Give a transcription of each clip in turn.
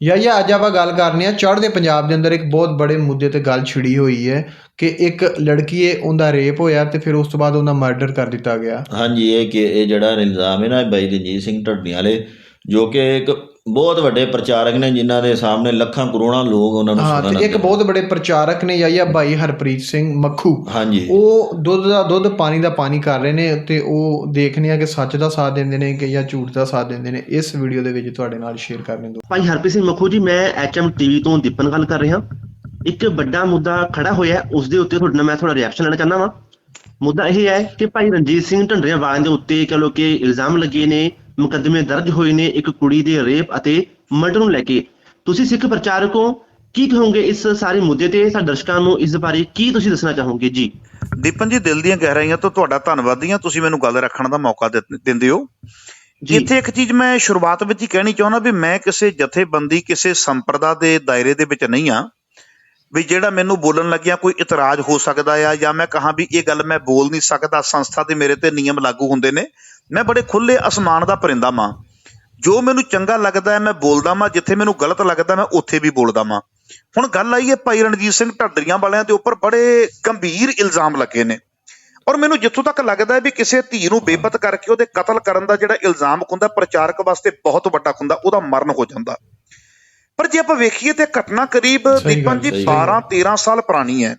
ਯਾਇਆ ਅੱਜ ਆਪਾਂ ਗੱਲ ਕਰਨੀ ਆ, ਚੜ੍ਹਦੇ ਪੰਜਾਬ ਦੇ ਅੰਦਰ ਇੱਕ ਬਹੁਤ ਬੜੇ ਮੁੱਦੇ ਤੇ ਗੱਲ ਛਿੜੀ ਹੋਈ ਹੈ ਕਿ ਇੱਕ ਲੜਕੀ ਏ ਉਹਦਾ ਰੇਪ ਹੋਇਆ ਤੇ ਫਿਰ ਉਸ ਤੋਂ ਬਾਅਦ ਉਹਦਾ ਮਰਡਰ ਕਰ ਦਿੱਤਾ ਗਿਆ। ਹਾਂਜੀ, ਇਹ ਕਿ ਇਹ ਜਿਹੜਾ ਇਲਜ਼ਾਮ ਹੈ ਨਾ ਬਾਈ ਰਣਜੀਤ ਸਿੰਘ ਢੱਡੀਆਂ ਵਾਲੇ ਜੋ ਕਿ ਇੱਕ ਬਹੁਤ ਵੱਡੇ ਪ੍ਰਚਾਰਕ ਨੇ ਜਿਨ੍ਹਾਂ ਦੇ ਸਾਹਮਣੇ ਲੱਖਾਂ ਕਰੋੜਾਂ ਲੋਕ ਉਹਨਾਂ ਨੂੰ ਹਾਂ ਤੇ ਇੱਕ ਬਹੁਤ ਬੜੇ ਪ੍ਰਚਾਰਕ ਨੇ ਯਾਇਆ ਭਾਈ ਹਰਪ੍ਰੀਤ ਸਿੰਘ ਮੱਖੂ। ਹਾਂਜੀ। ਉਹ ਦੁੱਧ ਦਾ ਦੁੱਧ ਪਾਣੀ ਦਾ ਪਾਣੀ ਕਰ ਰਹੇ ਨੇ ਤੇ ਉਹ ਦੇਖਣੇ ਆ ਕਿ ਸੱਚ ਦਾ ਸਾਥ ਦਿੰਦੇ ਨੇ ਕਿ ਜਾਂ ਝੂਠ ਦਾ ਸਾਥ ਦਿੰਦੇ ਨੇ। ਇਸ ਵੀਡੀਓ ਦੇ ਵਿੱਚ ਤੁਹਾਡੇ ਨਾਲ ਸ਼ੇਅਰ ਕਰਨੇ ਦੋ ਭਾਈ ਹਰਪ੍ਰੀਤ ਸਿੰਘ ਮੱਖੂ ਜੀ ਮੈਂ ਐਚਐਮ ਟੀਵੀ ਤੋਂ ਦੀਪਨ ਗੱਲ ਕਰ ਰਿਹਾ। ਇੱਕ ਵੱਡਾ ਮੁੱਦਾ ਖੜਾ ਹੋਇਆ ਉਸ ਦੇ ਉੱਤੇ ਤੁਹਾਡੇ ਨਾਲ ਮੈਂ ਥੋੜਾ ਰਿਐਕਸ਼ਨ ਲੈਣਾ ਚਾਹੁੰਦਾ ਵਾਂ। ਮੁੱਦਾ ਇਹ ਹੈ ਕਿ ਭਾਈ ਰਣਜੀਤ ਸਿੰਘ ਢੰਡਰੀਆਂ ਵਾਲਿਆਂ ਦੇ ਉੱਤੇ ਕਹ ਲੋ ਕਿ ਇਲਜ਼ਾਮ ਲੱਗੇ ਨੇ ਮੁਕੱਦਮੇ ਦਰਜ ਹੋਏ ਨੇ ਇੱਕ ਕੁੜੀ ਦੇ ਰੇਪ ਅਤੇ ਮਰਡਰ ਨੂੰ ਲੈ ਕੇ। ਤੁਸੀਂ ਸਿੱਖ ਪ੍ਰਚਾਰਕ ਹੋ ਕੀ ਕਹੋਗੇ ਇਸ ਸਾਰੇ ਮੁੱਦੇ ਤੇ? ਸਾਡੇ ਦਰਸ਼ਕਾਂ ਨੂੰ ਇਸ ਬਾਰੇ ਕੀ ਤੁਸੀਂ ਦੱਸਣਾ ਚਾਹੋਗੇ? ਜੀ। ਦੀਪਨ ਜੀ ਦਿਲ ਦੀਆਂ ਗਹਿਰਾਈਆਂ ਤੋਂ ਤੁਹਾਡਾ ਧੰਨਵਾਦੀ ਹਾਂ ਤੁਸੀਂ ਮੈਨੂੰ ਗੱਲ ਰੱਖਣ ਦਾ ਮੌਕਾ ਦਿੰਦੇ ਹੋ। ਇੱਥੇ ਇੱਕ ਚੀਜ਼ ਮੈਂ ਸ਼ੁਰੂਆਤ ਵਿੱਚ ਹੀ ਕਹਿਣੀ ਚਾਹੁੰਦਾ ਵੀ ਮੈਂ ਕਿਸੇ ਜਥੇਬੰਦੀ ਕਿਸੇ ਸੰਪਰਦਾ ਦੇ ਦਾਇਰੇ ਦੇ ਵਿੱਚ ਨਹੀਂ ਆ ਵੀ ਜਿਹੜਾ ਮੈਨੂੰ ਬੋਲਣ ਲੱਗਿਆ ਕੋਈ ਇਤਰਾਜ਼ ਹੋ ਸਕਦਾ ਆ ਜਾਂ ਮੈਂ ਕਹਾਂ ਵੀ ਇਹ ਗੱਲ ਮੈਂ ਬੋਲ ਨਹੀਂ ਸਕਦਾ ਸੰਸਥਾ ਦੇ ਮੇਰੇ ਤੇ ਨਿਯਮ ਲਾਗੂ ਹੁੰਦੇ ਨੇ। ਮੈਂ ਬੜੇ ਖੁੱਲੇ ਅਸਮਾਨ ਦਾ ਪਰਿੰਦਾ ਮਾਂ। ਜੋ ਮੈਨੂੰ ਚੰਗਾ ਲੱਗਦਾ ਹੈ ਮੈਂ ਬੋਲਦਾ ਮਾਂ ਜਿੱਥੇ ਮੈਨੂੰ ਗਲਤ ਲੱਗਦਾ ਮੈਂ ਉੱਥੇ ਵੀ ਬੋਲਦਾ ਮਾਂ। ਹੁਣ ਗੱਲ ਆਈ ਹੈ ਭਾਈ ਰਣਜੀਤ ਸਿੰਘ ਢੱਡਰੀਆਂ ਵਾਲਿਆਂ ਦੇ ਉੱਪਰ ਬੜੇ ਗੰਭੀਰ ਇਲਜ਼ਾਮ ਲੱਗੇ ਨੇ। ਔਰ ਮੈਨੂੰ ਜਿੱਥੋਂ ਤੱਕ ਲੱਗਦਾ ਹੈ ਵੀ ਕਿਸੇ ਧੀ ਨੂੰ ਬੇਪਤ ਕਰਕੇ ਉਹਦੇ ਕਤਲ ਕਰਨ ਦਾ ਜਿਹੜਾ ਇਲਜ਼ਾਮ ਹੁੰਦਾ ਪ੍ਰਚਾਰਕ ਵਾਸਤੇ ਬਹੁਤ ਵੱਡਾ ਹੁੰਦਾ ਉਹਦਾ ਮਰਨ ਹੋ ਜਾਂਦਾ। ਪਰ ਜੇ ਆਪਾਂ ਵੇਖੀਏ ਤੇ ਘਟਨਾ ਕਰੀਬ ਦੀਪਨ ਜੀ ਸਹੀ 12 13 ਸਾਲ ਪੁਰਾਣੀ ਹੈ।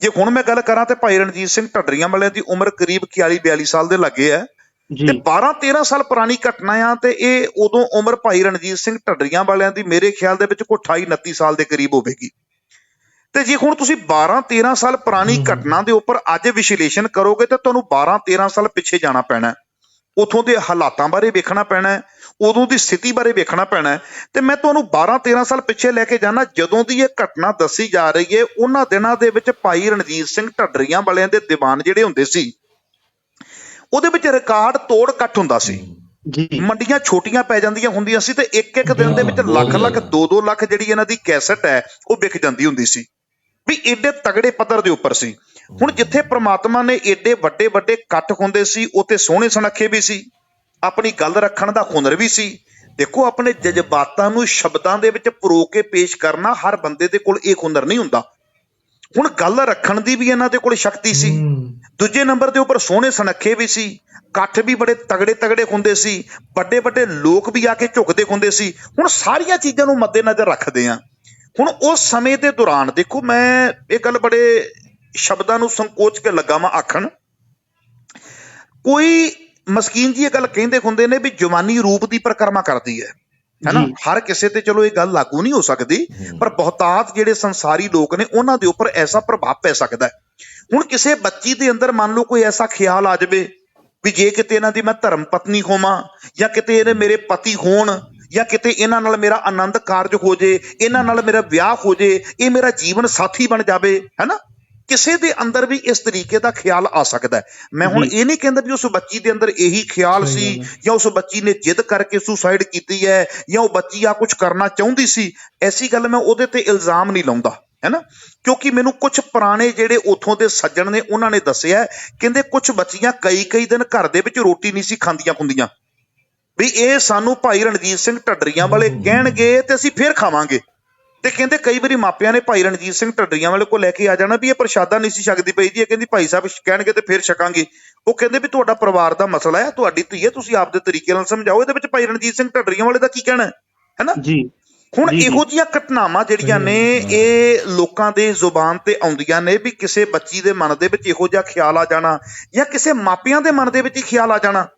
ਜੇ ਹੁਣ ਮੈਂ ਗੱਲ ਕਰਾਂ ਤੇ ਭਾਈ ਰਣਜੀਤ ਸਿੰਘ ਢੱਡਰੀਆਂ ਵਾਲਿਆਂ ਦੀ ਉਮਰ ਕਰੀਬ 41 42 ਸਾਲ ਦੇ ਲੱਗੇ ਹੈ। ਤੇ 12 13 ਸਾਲ ਪੁਰਾਣੀ ਘਟਨਾ ਆ ਤੇ ਇਹ ਉਦੋਂ ਉਮਰ ਭਾਈ ਰਣਜੀਤ ਸਿੰਘ ਢੱਡਰੀਆਂ ਵਾਲਿਆਂ ਦੀ ਮੇਰੇ ਖਿਆਲ ਦੇ ਵਿੱਚ ਕੋਈ 28 29 ਸਾਲ ਦੇ ਕਰੀਬ ਹੋਵੇਗੀ ਤੇ ਜੇ ਹੁਣ ਤੁਸੀਂ 12 13 ਸਾਲ ਪੁਰਾਣੀ। ਘਟਨਾ ਦੇ ਉੱਪਰ ਅੱਜ ਵਿਸ਼ਲੇਸ਼ਣ ਕਰੋਗੇ ਤਾਂ ਤੁਹਾਨੂੰ 12 13 ਸਾਲ ਪਿੱਛੇ ਜਾਣਾ ਪੈਣਾ। ਉਥੋਂ ਦੇ ਹਾਲਾਤਾਂ ਬਾਰੇ ਵੇਖਣਾ ਪੈਣਾ ਉਦੋਂ ਦੀ ਸਥਿਤੀ ਬਾਰੇ ਵੇਖਣਾ ਪੈਣਾ ਤੇ ਮੈਂ ਤੁਹਾਨੂੰ 12 13 ਸਾਲ ਪਿੱਛੇ ਲੈ ਕੇ ਜਾਣਾ ਜਦੋਂ ਦੀ ਇਹ ਘਟਨਾ ਦੱਸੀ ਜਾ ਰਹੀ ਹੈ ਉਹਨਾਂ ਦਿਨਾਂ ਦੇ ਵਿੱਚ ਭਾਈ ਰਣਜੀਤ ਸਿੰਘ ਢੱਡਰੀਆਂ ਵਾਲਿਆਂ ਦੇ ਦੀਵਾਨ ਜਿਹੜੇ ਹੁੰਦੇ ਸੀ ਉਹਦੇ ਵਿੱਚ ਰਿਕਾਰਡ ਤੋੜ ਕੱਟ ਹੁੰਦਾ ਸੀ। ਜੀ। ਮੰਡੀਆਂ ਛੋਟੀਆਂ ਪੈ ਜਾਂਦੀਆਂ ਹੁੰਦੀਆਂ ਸੀ ਤੇ ਇੱਕ ਇੱਕ ਦਿਨ ਦੇ ਵਿੱਚ ਲੱਖ ਲੱਖ ਜ਼ਿਆਦਾ। 2-2 ਲੱਖ ਜਿਹੜੀ ਇਹਨਾਂ ਦੀ ਕੈਸਟ ਹੈ ਉਹ ਵਿਕ ਜਾਂਦੀ ਹੁੰਦੀ ਸੀ। ਵੀ ਏਡੇ ਤਗੜੇ ਪੱਧਰ ਦੇ ਉੱਪਰ ਸੀ। ਹੁਣ ਜਿੱਥੇ ਪ੍ਰਮਾਤਮਾ ਨੇ ਏਡੇ ਵੱਡੇ ਵੱਡੇ ਕੱਟ ਹੁੰਦੇ ਸੀ ਉੱਥੇ ਸੋਹਣੇ ਸੁਨੱਖੇ ਵੀ ਸੀ। ਆਪਣੀ ਗੱਲ ਰੱਖਣ ਦਾ ਹੁਨਰ ਵੀ ਸੀ। ਦੇਖੋ ਆਪਣੇ ਜਜ਼ਬਾਤਾਂ ਨੂੰ ਸ਼ਬਦਾਂ ਦੇ ਵਿੱਚ ਪਰੋ ਕੇ ਪੇਸ਼ ਕਰਨਾ ਹਰ ਬੰਦੇ ਦੇ ਕੋਲ ਇਹ ਹੁਨਰ ਨਹੀਂ ਹੁੰਦਾ। ਹੁਣ ਗੱਲ ਰੱਖਣ ਦੀ ਵੀ ਇਹਨਾਂ ਦੇ ਕੋਲ ਸ਼ਕਤੀ ਸੀ। ਦੂਜੇ ਨੰਬਰ ਦੇ ਉੱਪਰ ਸੋਹਣੇ ਸੁਨੱਖੇ ਵੀ ਸੀ। ਇਕੱਠ ਵੀ ਬੜੇ ਤਗੜੇ ਤਗੜੇ ਹੁੰਦੇ ਸੀ। ਵੱਡੇ ਵੱਡੇ ਲੋਕ ਵੀ ਆ ਕੇ ਝੁਕਦੇ ਹੁੰਦੇ ਸੀ। ਹੁਣ ਸਾਰੀਆਂ ਚੀਜ਼ਾਂ ਨੂੰ ਮੱਦੇਨਜ਼ਰ ਰੱਖਦੇ ਆ। ਹੁਣ ਉਸ ਸਮੇਂ ਦੇ ਦੌਰਾਨ ਦੇਖੋ ਮੈਂ ਇਹ ਗੱਲ ਬੜੇ ਸ਼ਬਦਾਂ ਨੂੰ ਸੰਕੋਚ ਕੇ ਲੱਗਾ ਮੈਂ ਆਖਣ। ਕੋਈ ਮਸਕੀਨ ਜੀ ਇਹ ਗੱਲ ਕਹਿੰਦੇ ਹੁੰਦੇ ਨੇ ਵੀ ਜਵਾਨੀ ਰੂਪ ਦੀ ਪਰਿਕਰਮਾ ਕਰਦੀ ਹੈ। ਹੈਨਾ ਜੀ। ਹਰ ਕਿਸੇ ਤੇ ਚਲੋ ਇਹ ਗੱਲ ਲਾਗੂ ਨਹੀਂ ਹੋ ਸਕਦੀ ਪਰ ਬਹੁਤਾਤ ਜਿਹੜੇ ਸੰਸਾਰੀ ਲੋਕ ਨੇ ਉਹਨਾਂ ਦੇ ਉੱਪਰ ਐਸਾ ਪ੍ਰਭਾਵ ਪੈ ਸਕਦਾ ਹੈ। ਹੁਣ ਕਿਸੇ ਬੱਚੀ ਦੇ ਅੰਦਰ ਮੰਨ ਲਓ ਕੋਈ ਐਸਾ ਖਿਆਲ ਆ ਜਾਵੇ ਵੀ ਜੇ ਕਿਤੇ ਇਹਨਾਂ ਦੀ ਮੈਂ ਧਰਮ ਪਤਨੀ ਹੋਵਾਂ ਜਾਂ ਕਿਤੇ ਇਹਨੇ ਮੇਰੇ ਪਤੀ ਹੋਣ ਜਾਂ ਕਿਤੇ ਇਹਨਾਂ ਨਾਲ ਮੇਰਾ ਆਨੰਦ ਕਾਰਜ ਹੋ ਜੇ ਇਹਨਾਂ ਨਾਲ ਮੇਰਾ ਵਿਆਹ ਹੋ ਜੇ ਇਹ ਮੇਰਾ ਜੀਵਨ ਸਾਥੀ ਬਣ ਜਾਵੇ ਹੈਨਾ ਕਿਸੇ ਦੇ ਅੰਦਰ ਵੀ ਇਸ ਤਰੀਕੇ ਦਾ ਖਿਆਲ ਆ ਸਕਦਾ ਹੈ। ਮੈਂ ਹੁਣ। ਇਹ ਨਹੀਂ ਕਹਿੰਦਾ ਵੀ ਉਸ ਬੱਚੀ ਦੇ ਅੰਦਰ ਇਹੀ ਖਿਆਲ ਸੀ ਹੈ। ਜਾਂ ਉਸ ਬੱਚੀ ਨੇ ਜਿੱਦ ਕਰਕੇ ਸੁਸਾਈਡ ਕੀਤੀ ਹੈ ਜਾਂ ਉਹ ਬੱਚੀ ਆ ਕੁਝ ਕਰਨਾ ਚਾਹੁੰਦੀ ਸੀ ਐਸੀ ਗੱਲ ਮੈਂ ਉਹਦੇ ਤੇ ਇਲਜ਼ਾਮ ਨਹੀਂ ਲਾਉਂਦਾ ਹੈਨਾ ਕਿਉਂਕਿ ਮੈਨੂੰ ਕੁਝ ਪੁਰਾਣੇ ਜਿਹੜੇ ਉਥੋਂ ਦੇ ਸੱਜਣ ਨੇ ਉਹਨਾਂ ਨੇ ਦੱਸਿਆ ਹੈ, ਕਹਿੰਦੇ ਕੁਝ ਬੱਚੀਆਂ ਕਈ ਕਈ ਦਿਨ ਘਰ ਦੇ ਵਿੱਚ ਰੋਟੀ ਨਹੀਂ ਸੀ ਖਾਂਦੀਆਂ ਹੁੰਦੀਆਂ ਵੀ ਇਹ ਸਾਨੂੰ ਭਾਈ ਰਣਜੀਤ ਸਿੰਘ ਢੱਡਰੀਆਂ ਵਾਲੇ ਕਹਿਣਗੇ ਤੇ ਅਸੀਂ ਫੇਰ ਖਾਵਾਂਗੇ। ਤੇ ਕਹਿੰਦੇ ਕਈ ਵਾਰੀ ਮਾਪਿਆਂ ਨੇ ਭਾਈ ਰਣਜੀਤ ਸਿੰਘ ਢੱਡਰੀਆਂ ਵਾਲੇ ਕੋਲ ਲੈ ਕੇ ਆ ਜਾਣਾ ਵੀ ਇਹ ਪ੍ਰਸ਼ਾਦਾ ਨਹੀਂ ਸੀ ਛਕਦੀ ਪਈ ਜੀ ਇਹ ਕਹਿੰਦੀ ਭਾਈ ਸਾਹਿਬ ਕਹਿਣਗੇ ਤੇ ਫੇਰ ਛਕਾਂਗੇ। ਉਹ ਕਹਿੰਦੇ ਵੀ ਤੁਹਾਡਾ ਪਰਿਵਾਰ ਦਾ ਮਸਲਾ ਹੈ ਤੁਹਾਡੀ ਧੀ ਹੈ ਤੁਸੀਂ ਆਪਦੇ ਤਰੀਕੇ ਨਾਲ ਸਮਝਾਓ ਇਹਦੇ ਵਿੱਚ ਭਾਈ ਰਣਜੀਤ ਸਿੰਘ ਢੱਡਰੀਆਂ ਵਾਲੇ ਦਾ ਕੀ ਕਹਿਣਾ ਹੈ? ਹੈਨਾ? ਜੀ। ਹੁਣ। ਇਹੋ ਜਿਹੀਆਂ ਘਟਨਾਵਾਂ ਜਿਹੜੀਆਂ ਨੇ ਇਹ ਲੋਕਾਂ ਦੇ ਜ਼ੁਬਾਨ ਤੇ ਆਉਂਦੀਆਂ ਨੇ ਵੀ ਕਿਸੇ ਬੱਚੀ ਦੇ ਮਨ ਦੇ ਵਿੱਚ ਇਹੋ ਜਿਹਾ ਖਿਆਲ ਆ ਜਾਣਾ ਜਾਂ ਕਿਸੇ ਮਾਪਿਆਂ ਦੇ ਮਨ ਦੇ ਵਿੱਚ ਹੀ ਖਿਆਲ ਆ ਜਾਣਾ।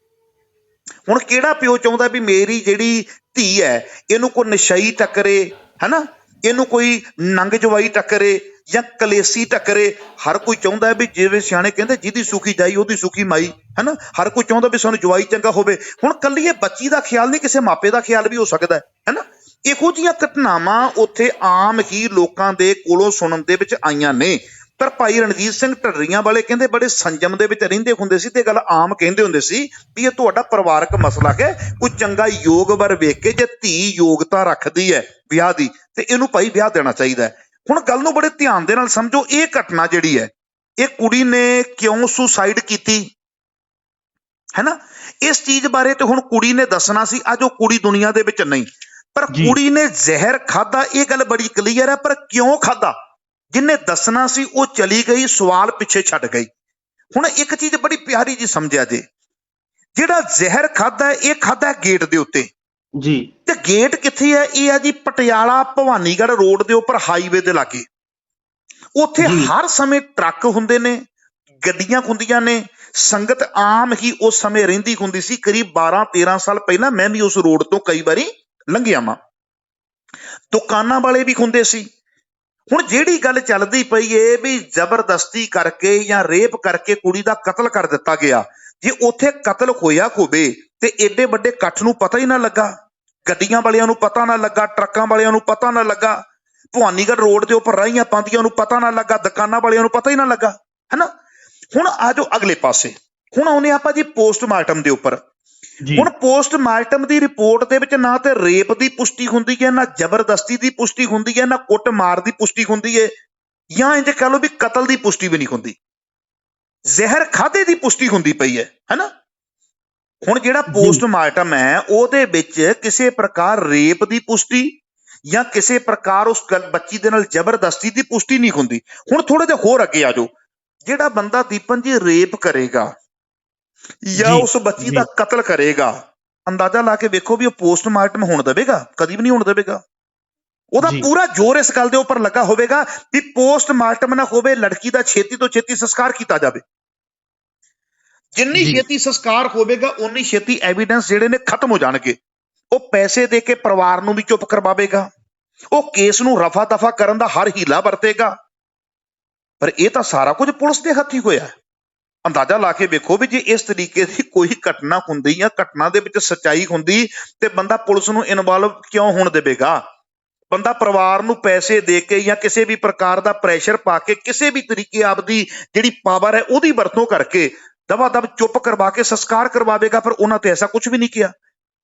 ਹੁਣ ਕਿਹੜਾ ਪਿਓ ਚਾਹੁੰਦਾ ਵੀ ਮੇਰੀ ਜਿਹੜੀ ਧੀ ਹੈ ਇਹਨੂੰ ਕੋਈ ਨਸ਼ਈ ਟੱਕਰੇ ਹੈਨਾ? ਇਹਨੂੰ ਕੋਈ ਨੰਗ ਜਵਾਈ ਟੱਕਰੇ ਜਾਂ ਕਲੇਸੀ ਟੱਕਰੇ, ਹਰ ਕੋਈ ਚਾਹੁੰਦਾ ਹੈ ਵੀ ਜਿਵੇਂ ਸਿਆਣੇ ਕਹਿੰਦੇ, ਜਿਹਦੀ ਸੁਖੀ ਜਾਈ, ਉਹਦੀ ਸੁਖੀ ਮਾਈ, ਹੈਨਾ? ਹਰ ਕੋਈ ਚਾਹੁੰਦਾ ਵੀ ਸਾਨੂੰ ਜਵਾਈ ਚੰਗਾ ਹੋਵੇ। ਹੁਣ ਕੱਲੀ ਇਹ ਬੱਚੀ ਦਾ ਖਿਆਲ ਨਹੀਂ, ਕਿਸੇ ਮਾਪੇ ਦਾ ਖਿਆਲ ਵੀ ਹੋ ਸਕਦਾ ਹੈ, ਹੈਨਾ? ਇਹੋ ਜਿਹੀਆਂ ਘਟਨਾਵਾਂ ਉੱਥੇ ਆਮ ਹੀ ਲੋਕਾਂ ਦੇ ਕੋਲੋਂ ਸੁਣਨ ਦੇ ਵਿੱਚ ਆਈਆਂ ਨੇ। ਪਰ ਭਾਈ ਰਣਜੀਤ ਸਿੰਘ ਢੱਡਰੀਆਂ ਵਾਲੇ ਕਹਿੰਦੇ ਬੜੇ ਸੰਜਮ ਦੇ ਵਿੱਚ ਰਹਿੰਦੇ ਹੁੰਦੇ ਸੀ ਤੇ ਗੱਲ ਆਮ ਕਹਿੰਦੇ ਹੁੰਦੇ ਸੀ ਵੀ ਇਹ ਤੁਹਾਡਾ ਪਰਿਵਾਰਕ ਮਸਲਾ ਹੈ ਕੋਈ ਚੰਗਾ ਯੋਗ ਵਰ ਵੇਖ ਕੇ ਜੇ ਧੀ ਯੋਗਤਾ ਰੱਖਦੀ ਹੈ ਵਿਆਹ ਦੀ ਤੇ ਇਹਨੂੰ ਭਾਈ ਵਿਆਹ ਦੇਣਾ ਚਾਹੀਦਾ ਹੁਣ ਗੱਲ ਨੂੰ ਬੜੇ ਧਿਆਨ ਦੇ ਨਾਲ ਸਮਝੋ ਇਹ ਘਟਨਾ ਜਿਹੜੀ ਹੈ ਇਹ ਕੁੜੀ ਨੇ ਕਿਉਂ ਸੁਸਾਈਡ ਕੀਤੀ? ਹੈਨਾ? ਇਸ ਚੀਜ਼ ਬਾਰੇ ਤੇ ਹੁਣ ਕੁੜੀ ਨੇ ਦੱਸਣਾ ਸੀ ਅੱਜ ਉਹ ਕੁੜੀ ਦੁਨੀਆ ਦੇ ਵਿੱਚ ਨਹੀਂ। ਪਰ। ਕੁੜੀ ਨੇ ਜ਼ਹਿਰ ਖਾਦਾ ਇਹ ਗੱਲ ਬੜੀ ਕਲੀਅਰ ਹੈ ਪਰ ਕਿਉਂ ਖਾਦਾ ਜਿੰਨੇ ਦੱਸਣਾ ਸੀ ਉਹ ਚਲੀ ਗਈ ਸਵਾਲ ਪਿੱਛੇ ਛੱਡ ਗਈ। ਹੁਣ ਇੱਕ ਚੀਜ਼ ਬੜੀ ਪਿਆਰੀ ਜੀ ਸਮਝਿਆ ਜੇ। ਜਿਹੜਾ ਜ਼ਹਿਰ ਖਾਦਾ ਇਹ ਖਾਦਾ ਗੇਟ ਦੇ ਉੱਤੇ। ਜੀ। ਤੇ ਗੇਟ ਕਿੱਥੇ ਹੈ? ਇਹ ਹੈ ਜੀ ਪਟਿਆਲਾ ਭਵਾਨੀਗੜ੍ਹ ਰੋਡ ਦੇ ਉੱਪਰ ਹਾਈਵੇ ਦੇ ਲਾਗੇ। ਉੱਥੇ। ਹਰ ਸਮੇਂ ਟਰੱਕ ਹੁੰਦੇ ਨੇ ਗੱਡੀਆਂ ਹੁੰਦੀਆਂ ਨੇ। ਸੰਗਤ ਆਮ ਹੀ ਉਸ ਸਮੇਂ ਰਹਿੰਦੀ ਹੁੰਦੀ ਸੀ ਕਰੀਬ 12 13 ਸਾਲ ਪਹਿਲਾਂ ਮੈਂ ਵੀ ਉਸ ਰੋਡ ਤੋਂ ਕਈ ਵਾਰੀ ਲੰਘਿਆ ਵਾਂ। ਦੁਕਾਨਾਂ ਵਾਲੇ ਵੀ ਹੁੰਦੇ ਸੀ। ਹੁਣ ਜਿਹੜੀ ਗੱਲ ਚੱਲਦੀ ਪਈ ਏ ਵੀ ਜ਼ਬਰਦਸਤੀ ਕਰਕੇ ਜਾਂ ਰੇਪ ਕਰਕੇ ਕੁੜੀ ਦਾ ਕਤਲ ਕਰ ਦਿੱਤਾ ਗਿਆ, ਜੇ ਉੱਥੇ ਕਤਲ ਹੋਇਆ ਹੋਵੇ ਤੇ ਏਡੇ ਵੱਡੇ ਇਕੱਠ ਨੂੰ ਪਤਾ ਹੀ ਨਾ ਲੱਗਾ, ਗੱਡੀਆਂ ਵਾਲਿਆਂ ਨੂੰ ਪਤਾ ਨਾ ਲੱਗਾ, ਟਰੱਕਾਂ ਵਾਲਿਆਂ ਨੂੰ ਪਤਾ ਨਾ ਲੱਗਾ, ਭਵਾਨੀਗੜ੍ਹ ਰੋਡ ਦੇ ਉੱਪਰ ਰਹੀਆਂ ਪਾਉਂਦੀਆਂ ਨੂੰ ਪਤਾ ਨਾ ਲੱਗਾ, ਦੁਕਾਨਾਂ ਵਾਲਿਆਂ ਨੂੰ ਪਤਾ ਹੀ ਨਾ ਲੱਗਾ, ਹੈਨਾ? ਹੁਣ ਆਜੋ ਅਗਲੇ ਪਾਸੇ, ਹੁਣ ਆਉਨੇ ਆਪਾਂ ਜੀ ਪੋਸਟਮਾਰਟਮ ਦੇ ਉੱਪਰ। ਹੁਣ ਪੋਸਟਮਾਰਟਮ ਦੀ ਰਿਪੋਰਟ ਦੇ ਵਿੱਚ ਨਾ ਤੇ ਰੇਪ ਦੀ ਪੁਸ਼ਟੀ ਹੁੰਦੀ ਹੈ ਨਾ ਜ਼ਬਰਦਸਤੀ ਦੀ ਪੁਸ਼ਟੀ ਹੁੰਦੀ ਹੈ ਨਾ ਕੁੱਟਮਾਰ ਦੀ ਪੁਸ਼ਟੀ ਹੁੰਦੀ ਹੈ ਜਾਂ ਇੰਜ ਕਹ ਲਓ ਵੀ ਕਤਲ ਦੀ ਪੁਸ਼ਟੀ ਵੀ ਨਹੀਂ ਹੁੰਦੀ। ਜ਼ਹਿਰ ਖਾਦੇ ਦੀ ਪੁਸ਼ਟੀ ਹੁੰਦੀ ਪਈ ਹੈ ਹੈਨਾ? ਹੁਣ ਜਿਹੜਾ ਪੋਸਟਮਾਰਟਮ ਹੈ ਉਹਦੇ ਵਿੱਚ ਕਿਸੇ ਪ੍ਰਕਾਰ ਰੇਪ ਦੀ ਪੁਸ਼ਟੀ ਜਾਂ ਕਿਸੇ ਪ੍ਰਕਾਰ ਉਸ ਬੱਚੀ ਦੇ ਨਾਲ ਜ਼ਬਰਦਸਤੀ ਦੀ ਪੁਸ਼ਟੀ ਨਹੀਂ ਹੁੰਦੀ। ਹੁਣ ਥੋੜਾ ਜਿਹਾ ਹੋਰ ਅੱਗੇ ਆ ਜਾਓ। ਜਿਹੜਾ ਬੰਦਾ ਦੀਪਨ ਜੀ ਰੇਪ ਕਰੇਗਾ ਜਾਂ ਉਸ ਬੱਚੀ। ਦਾ ਕਤਲ ਕਰੇਗਾ ਅੰਦਾਜ਼ਾ ਲਾ ਕੇ ਵੇਖੋ ਵੀ ਉਹ ਪੋਸਟਮਾਰਟਮ ਹੋਣ ਦੇਵੇਗਾ ਕਦੀ ਵੀ ਨਹੀਂ ਹੋਣ ਦੇਵੇਗਾ ਉਹਦਾ। ਪੂਰਾ ਜ਼ੋਰ ਇਸ ਗੱਲ ਦੇ ਉੱਪਰ ਲੱਗਾ ਹੋਵੇਗਾ ਵੀ ਪੋਸਟਮਾਰਟਮ ਨਾ ਹੋਵੇ ਲੜਕੀ ਦਾ ਛੇਤੀ ਤੋਂ ਛੇਤੀ ਸੰਸਕਾਰ ਕੀਤਾ ਜਾਵੇ ਜਿੰਨੀ। ਛੇਤੀ ਸੰਸਕਾਰ ਹੋਵੇਗਾ ਉਨੀ ਛੇਤੀ ਐਵੀਡੈਂਸ ਜਿਹੜੇ ਨੇ ਖਤਮ ਹੋ ਜਾਣਗੇ ਉਹ ਪੈਸੇ ਦੇ ਕੇ ਪਰਿਵਾਰ ਨੂੰ ਵੀ ਚੁੱਪ ਕਰਵਾਵੇਗਾ ਉਹ ਕੇਸ ਨੂੰ ਰਫਾ ਦਫਾ ਕਰਨ ਦਾ ਹਰ ਹੀਲਾ ਵਰਤੇਗਾ ਪਰ ਇਹ ਤਾਂ ਸਾਰਾ ਕੁਝ ਪੁਲਿਸ ਦੇ ਹੱਥੀ ਹੋਇਆ ਹੈ। ਅੰਦਾਜ਼ਾ ਲਾ ਕੇ ਵੇਖੋ ਵੀ ਜੇ ਇਸ ਤਰੀਕੇ ਦੀ ਕੋਈ ਘਟਨਾ ਹੁੰਦੀ ਜਾਂ ਘਟਨਾ ਦੇ ਵਿੱਚ ਸੱਚਾਈ ਹੁੰਦੀ, ਤੇ ਬੰਦਾ ਪੁਲਿਸ ਨੂੰ ਇਨਵੋਲਵ ਕਿਉਂ ਹੋਣ ਦੇਵੇਗਾ? ਬੰਦਾ ਪਰਿਵਾਰ ਨੂੰ ਪੈਸੇ ਦੇ ਕੇ ਜਾਂ ਕਿਸੇ ਵੀ ਪ੍ਰਕਾਰ ਦਾ ਪ੍ਰੈਸ਼ਰ ਪਾ ਕੇ ਕਿਸੇ ਵੀ ਤਰੀਕੇ ਆਪਦੀ ਜਿਹੜੀ ਪਾਵਰ ਹੈ ਉਹਦੀ ਵਰਤੋਂ ਕਰਕੇ ਦਵਾ ਦਬ ਚੁੱਪ ਕਰਵਾ ਕੇ ਸੰਸਕਾਰ ਕਰਵਾਵੇਗਾ ਪਰ ਉਹਨਾਂ ਤੇ ਐਸਾ ਕੁਝ ਵੀ ਨਹੀਂ ਕੀਤਾ